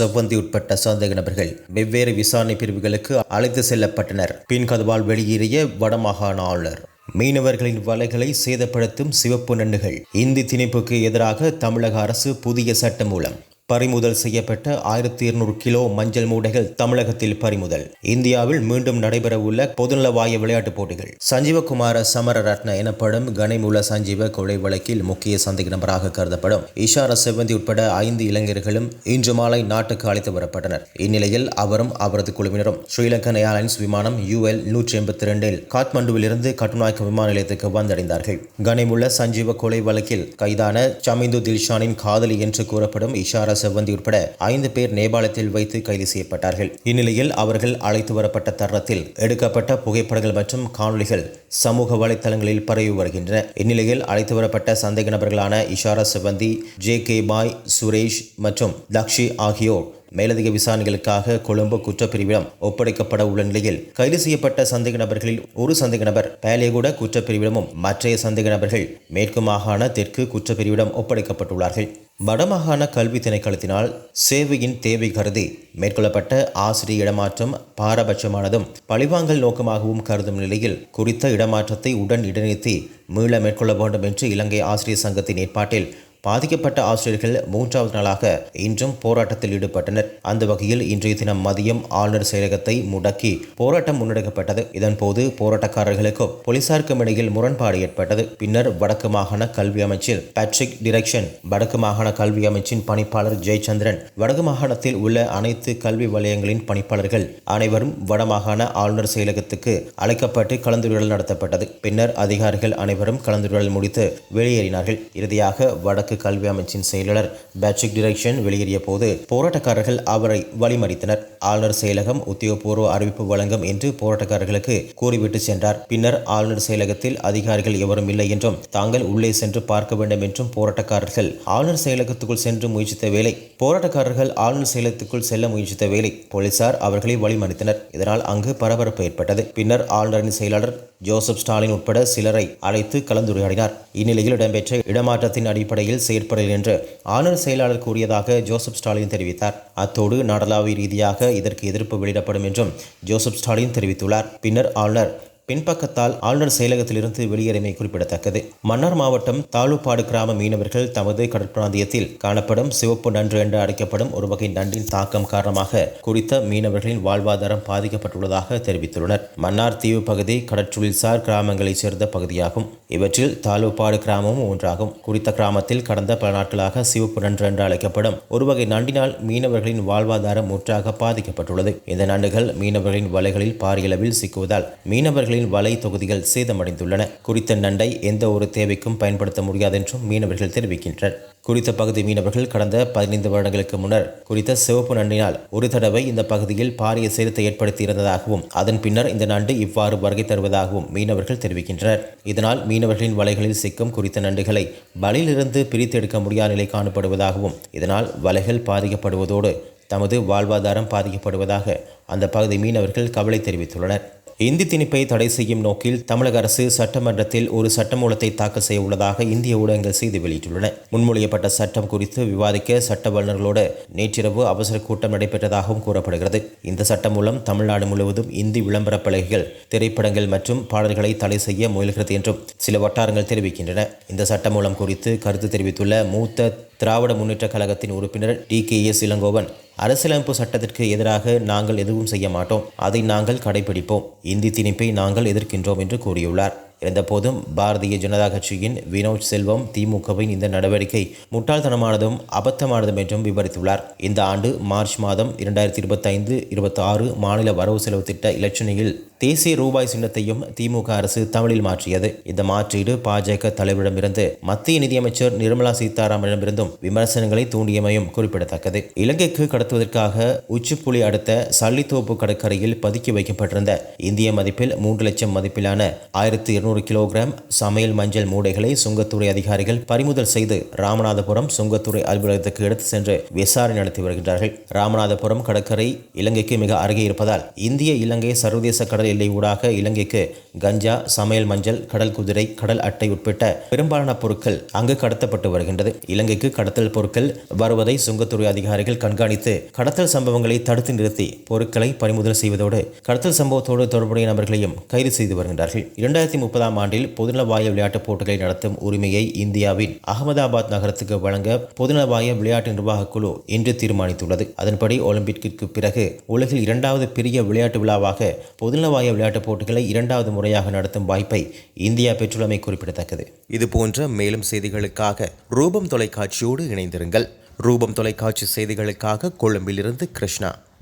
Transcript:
செவ்வந்தி உட்பட்ட சந்தேக நபர்கள் வெவ்வேறு விசாரணை பிரிவுகளுக்கு அழைத்து செல்லப்பட்டனர். பின் கதவால் வெளியேறிய வடமாகாண ஆளுநர் மீனவர்களின் வலைகளை சேதப்படுத்தும் சிவப்பு நண்டுகள் இந்தி திணிப்புக்கு எதிராக தமிழக அரசு புதிய சட்டம் மூலம் பறிமுதல் செய்யப்பட்ட ஆயிரத்தி இருநூறு கிலோ மஞ்சள் மூடைகள் தமிழகத்தில் பறிமுதல். இந்தியாவில் மீண்டும் நடைபெறவுள்ள பொதுநலவாய விளையாட்டுப் போட்டிகள். சஞ்சீவகுமார சமரரத்ன எனப்படும் கனிமுல சஞ்சீவ கொலை வழக்கில் முக்கிய சந்தேக நபராக கருதப்படும் இஷார செவ்வந்தி உட்பட ஐந்து இளைஞர்களும் இன்று மாலை நாட்டுக்கு அழைத்து வரப்பட்டனர். இந்நிலையில் அவரும் அவரது குழுவினரும் ஸ்ரீலங்கன் ஏர்லைன்ஸ் விமானம் யூஎல் நூற்றி எண்பத்தி இரண்டில் காட்மாண்டுவிலிருந்து கட்டுநாயக்க விமான நிலையத்துக்கு வந்தடைந்தார்கள். கனிமுள்ள சஞ்சீவ கொலை வழக்கில் கைதான சமிந்து தில்ஷானின் காதலி என்று கூறப்படும் இஷாரா செவ்வந்தி உட்பட ஐந்து பேர் நேபாளத்தில் வைத்து கைது செய்யப்பட்டார்கள். இந்நிலையில் அவர்கள் அழைத்து வரப்பட்ட தருணத்தில் எடுக்கப்பட்ட புகைப்படங்கள் மற்றும் காணொளிகள் சமூக வலைத்தளங்களில் பரவி வருகின்றன. இந்நிலையில் அழைத்து வரப்பட்ட சந்தேக நபர்களான இஷாரா செவ்வந்தி ஜே கே பாய் சுரேஷ் மற்றும் தக்ஷி ஆகியோர் மேலதிக விசாரணைகளுக்காக கொழும்பு குற்றப்பிரிவிடம் ஒப்படைக்கப்பட உள்ள நிலையில் கைது செய்யப்பட்ட சந்தேக நபர்களில் ஒரு சந்தேக நபர் பேலியகுட குற்றப்பிரிவிடமும் மற்றைய சந்தேக நபர்கள் மேற்கு மாகாண தெற்கு குற்றப்பிரிவிடம் ஒப்படைக்கப்பட்டுள்ளார்கள். வடமாகாண கல்வி திணைக்களத்தினால் சேவையின் தேவை கருதி மேற்கொள்ளப்பட்ட ஆசிரிய இடமாற்றம் பாரபட்சமானதும் பழிவாங்கல் நோக்கமாகவும் கருதும் நிலையில் குறித்த இடமாற்றத்தை உடன் இடைநிறுத்தி மீள மேற்கொள்ள வேண்டும் என்று இலங்கை ஆசிரியர் சங்கத்தின் ஏற்பாட்டில் பாதிக்கப்பட்ட ஆசிரியர்கள் மூன்றாவது நாளாக இன்றும் போராட்டத்தில் ஈடுபட்டனர். அந்த வகையில் இன்றைய தினம் மதியம் ஆளுநர் செயலகத்தை முடக்கி போராட்டம் முன்னெடுக்கப்பட்டது. இதன்போது போராட்டக்காரர்களுக்கும் போலீசாருக்கும் இடையில் முரண்பாடு ஏற்பட்டது. பின்னர் வடக்கு மாகாண கல்வி அமைச்சில் பேட்ரிக் டிரெக்ஷன் வடக்கு மாகாண கல்வி அமைச்சின் பணிப்பாளர் ஜெயச்சந்திரன் வடக்கு மாகாணத்தில் உள்ள அனைத்து கல்வி வலயங்களின் பணிப்பாளர்கள் அனைவரும் வடமாகாண ஆளுநர் செயலகத்துக்கு அழைக்கப்பட்டு கலந்துரையாடல் நடத்தப்பட்டது. பின்னர் அதிகாரிகள் அனைவரும் கலந்துரையாடல் முடித்து வெளியேறினார்கள். இறுதியாக வடக்கு வடக்கு கல்வி அமைச்சின் செயலாளர் பேட்ரிக் டிரெக்ஷன் வெளியேறிய போது போராட்டக்காரர்கள் அவரை வழிமறித்தனர். ஆளுநர் செயலகம் உத்தியோகபூர்வ அறிவிப்பு வழங்கும் என்று போராட்டக்காரர்களுக்கு கூறிவிட்டு சென்றார். பின்னர் ஆளுநர் செயலகத்தில் அதிகாரிகள் எவரும் இல்லை என்றும் தாங்கள் உள்ளே சென்று பார்க்க வேண்டும் என்றும் போராட்டக்காரர்கள் ஆளுநர் செயலகத்துக்குள் சென்று முயற்சித்த வேலை போராட்டக்காரர்கள் ஆளுநர் செயலகத்துக்குள் செல்ல முயற்சித்த வேலை போலீசார் அவர்களை வழிமறித்தனர். இதனால் அங்கு பரபரப்பு ஏற்பட்டது. பின்னர் ஆளுநரின் செயலாளர் ஜோசப் ஸ்டாலின் உட்பட சிலரை அழைத்து கலந்துரையாடினார். இந்நிலையில் இடம்பெற்ற இடமாற்றத்தின் அடிப்படையில் செயற்படல் என்று ஆனர் செயலாளர் கூறியதாக ஜோசப் ஸ்டாலின் தெரிவித்தார். அத்தோடு நாடளாவிய ரீதியாக இதற்கு எதிர்ப்பு வெளியிடப்படும் என்றும் ஜோசப் ஸ்டாலின் தெரிவித்துள்ளார். பின்னர் ஆளுநர் பின்பக்கத்தால் ஆளுநர் செயலகத்திலிருந்து வெளியேறமை குறிப்பிடத்தக்கது. மன்னார் மாவட்டம் தாலுப்பாடு கிராம மீனவர்கள் தமது கடற்பிராந்தியத்தில் காணப்படும் சிவப்பு நன்று என்று அழைக்கப்படும் ஒரு வகை நண்டின் தாக்கம் காரணமாக குறித்த மீனவர்களின் வாழ்வாதாரம் பாதிக்கப்பட்டுள்ளதாக தெரிவித்துள்ளனர். மன்னார் தீவு பகுதி கடற்றொழில்சார் கிராமங்களைச் சேர்ந்த பகுதியாகும். இவற்றில் தாலுப்பாடு கிராமமும் ஒன்றாகும். குறித்த கிராமத்தில் கடந்த பல நாட்களாக சிவப்பு நன்று என்று அழைக்கப்படும் ஒரு வகை நண்டினால் மீனவர்களின் வாழ்வாதாரம் முற்றாக பாதிக்கப்பட்டுள்ளது. இந்த நண்டுகள் மீனவர்களின் வலைகளில் பாரியளவில் சிக்குவதால் மீனவர்களின் மீனவர்களின் வலை தொகுதிகள் சேதமடைந்துள்ளன. குறித்த நண்டை எந்த ஒரு தேவைக்கும் பயன்படுத்த முடியாது என்றும் மீனவர்கள் தெரிவிக்கின்றனர். குறித்த பகுதி மீனவர்கள் கடந்த பதினைந்து வருடங்களுக்கு முன்னர் குறித்த சிவப்பு நண்டினால் ஒரு தடவை இந்த பகுதியில் பாரிய சேதத்தை ஏற்படுத்தி இருந்ததாகவும் அதன் பின்னர் இந்த நண்டு இவ்வாறு வருகை தருவதாகவும் மீனவர்கள் தெரிவிக்கின்றனர். இதனால் மீனவர்களின் வலைகளில் சிக்கும் குறித்த நண்டுகளை வலையிலிருந்து பிரித்தெடுக்க முடியாத நிலை காணப்படுவதாகவும் இதனால் வலைகள் பாதிக்கப்படுவதோடு தமது வாழ்வாதாரம் பாதிக்கப்படுவதாக அந்த பகுதி மீனவர்கள் கவலை தெரிவித்துள்ளனர். இந்தி திணிப்பை தடை செய்யும் நோக்கில் தமிழக அரசு சட்டமன்றத்தில் ஒரு சட்டமூலத்தை தாக்கல் செய்ய உள்ளதாக இந்திய ஊடகங்கள் செய்தி வெளியிட்டுள்ளன. முன்மொழியப்பட்ட சட்டம் குறித்து விவாதிக்க சட்ட வல்லுநர்களோடு நேற்றிரவு அவசர கூட்டம் நடைபெற்றதாகவும் கூறப்படுகிறது. இந்த சட்டம் மூலம் தமிழ்நாடு முழுவதும் இந்தி விளம்பர பலகைகள் திரைப்படங்கள் மற்றும் பாடல்களை தடை செய்ய முயல்கிறது என்றும் சில வட்டாரங்கள் தெரிவிக்கின்றன. இந்த சட்டம் மூலம் குறித்து கருத்து தெரிவித்துள்ள மூத்த திராவிட முன்னேற்ற கழகத்தின் உறுப்பினர் டி கே எஸ் இளங்கோவன் அரசியலமைப்பு சட்டத்திற்கு எதிராக நாங்கள் எதுவும் செய்ய மாட்டோம். அதை நாங்கள் கடைபிடிப்போம் இந்தி திணிப்பை நாங்கள் எதிர்க்கின்றோம் என்று கூறியுள்ளார். இருந்தபோதும் பாரதிய ஜனதா கட்சியின் வினோத் செல்வம் திமுகவின் இந்த நடவடிக்கை முட்டாள்தனமானதும் அபத்தமானதும் என்றும் விவரித்துள்ளார். இந்த ஆண்டு மார்ச் மாதம் இரண்டாயிரத்தி இருபத்தைந்து இருபத்தி ஆறு மாநில வரவு செலவு திட்ட இலட்சணையில் தேசிய ரூபாய் சின்னத்தையும் திமுக அரசு தமிழில் மாற்றியது. இந்த மாற்றீடு பாஜக தலைவரிடமிருந்து மத்திய நிதியமைச்சர் நிர்மலா சீதாராமனிடமிருந்தும் விமர்சனங்களை தூண்டியமையும் குறிப்பிடத்தக்கது. இலங்கைக்கு கடத்துவதற்காக உச்சிப்புலி அடுத்த சல்லித்தோப்பு கடற்கரையில் பதுக்கி வைக்கப்பட்டிருந்த இந்திய மதிப்பில் மூன்று லட்சம் மதிப்பிலான ஆயிரத்தி இருநூறு கிலோகிராம் சமையல் மஞ்சள் மூடைகளை சுங்கத்துறை அதிகாரிகள் பறிமுதல் செய்து ராமநாதபுரம் சுங்கத்துறை அலுவலகத்துக்கு எடுத்து சென்று விசாரணை நடத்தி வருகின்றார்கள். ராமநாதபுரம் கடற்கரை இலங்கைக்கு மிக அருகே இருப்பதால் இந்திய இலங்கை சர்வதேச கடலில் எல்லை ஊடாக இலங்கைக்கு கஞ்சா சமையல் மஞ்சள் கடல் குதிரை கடல் அட்டை உட்பட்ட பெரும்பாலான பொருட்கள் அங்கு கடத்தப்பட்டு வருகின்றது. இலங்கைக்கு கடத்தல் பொருட்கள் வருவதை சுங்கத்துறை அதிகாரிகள் கண்காணித்து கடத்தல் சம்பவங்களை தடுத்து நிறுத்தி பொருட்களை பறிமுதல் செய்வதோடு கடத்தல் சம்பவத்தோடு தொடர்புடைய நபர்களையும் கைது செய்து வருகின்றார்கள். இரண்டாயிரத்தி முப்பதாம் ஆண்டில் பொதுநலவாய விளையாட்டுப் போட்டிகளை நடத்தும் உரிமையை இந்தியாவின் அகமதாபாத் நகரத்துக்கு வழங்க பொதுநலவாய விளையாட்டு நிர்வாகக் குழு இன்று தீர்மானித்துள்ளது. அதன்படி ஒலிம்பிக்கிற்கு பிறகு உலகில் இரண்டாவது பெரிய விளையாட்டு விழாவாக பொதுநலவாய விளையாட்டுப் போட்டிகளை இரண்டாவது முறையாக நடத்தும் வாய்ப்பை இந்தியா பெற்றுள்ளமை குறிப்பிடத்தக்கது. இது போன்ற மேலும் செய்திகளுக்காக ரூபம் தொலைக்காட்சியோடு இணைந்திருங்கள். ரூபம் தொலைக்காட்சி செய்திகளுக்காக கொழும்பிலிருந்து கிருஷ்ணா.